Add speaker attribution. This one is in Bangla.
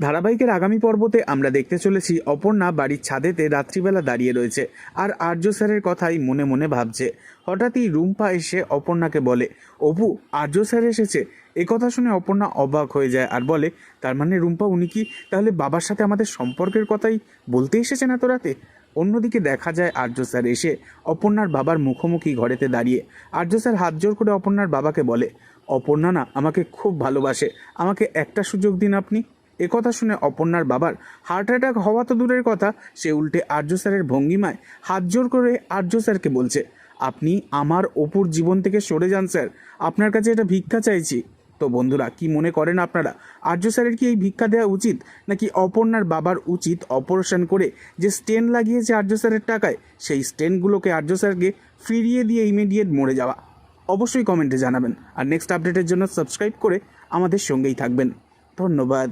Speaker 1: ধারাবাহিকের আগামী পর্বতে আমরা দেখতে চলেছি অপর্ণা বাড়ির ছাদেতে রাত্রিবেলা দাঁড়িয়ে রয়েছে আর আর্য স্যারের কথাই মনে মনে ভাবছে। হঠাৎই রুম্পা এসে অপর্ণাকে বলে, অপু, আর্য স্যার এসেছে। কথা শুনে অপর্ণা অবাক হয়ে যায় আর বলে, তার মানে রুম্পা, উনি কি তাহলে বাবার সাথে আমাদের সম্পর্কের কথাই বলতে এসেছেন এত রাতে? অন্যদিকে দেখা যায় আর্য স্যার এসে অপর্ণার বাবার মুখোমুখি ঘরেতে দাঁড়িয়ে। আর্য স্যার হাত জোর করে অপর্ণার বাবাকে বলে, অপর্ণা না, আমাকে খুব ভালোবাসে। আমাকে একটা সুযোগ দিন আপনি। একথা শুনে অপর্ণার বাবার হার্ট অ্যাটাক হওয়া তো দূরের কথা। সে উল্টে আর্য স্যারের ভঙ্গিমায় হাত জোর করে আর্য স্যারকে বলছে, আপনি আমার অপুর জীবন থেকে সরে যান স্যার। আপনার কাছে এটা ভিক্ষা চাইছি। তো বন্ধুরা, কি মনে করেন আপনারা? আর্য স্যারের কি এই ভিক্ষা দেওয়া উচিত? নাকি অপর্ণার বাবার উচিত অপারেশন করে যে স্টেন লাগিয়েছে আর্য স্যারের টাকায়, সেই স্টেনগুলোকে আর্য স্যারকে ফিরিয়ে দিয়ে ইমিডিয়েট মরে যাওয়া? অবশ্যই কমেন্টে জানাবেন। আর নেক্সট আপডেটের জন্য সাবস্ক্রাইব করে আমাদের সঙ্গেই থাকবেন। ধন্যবাদ।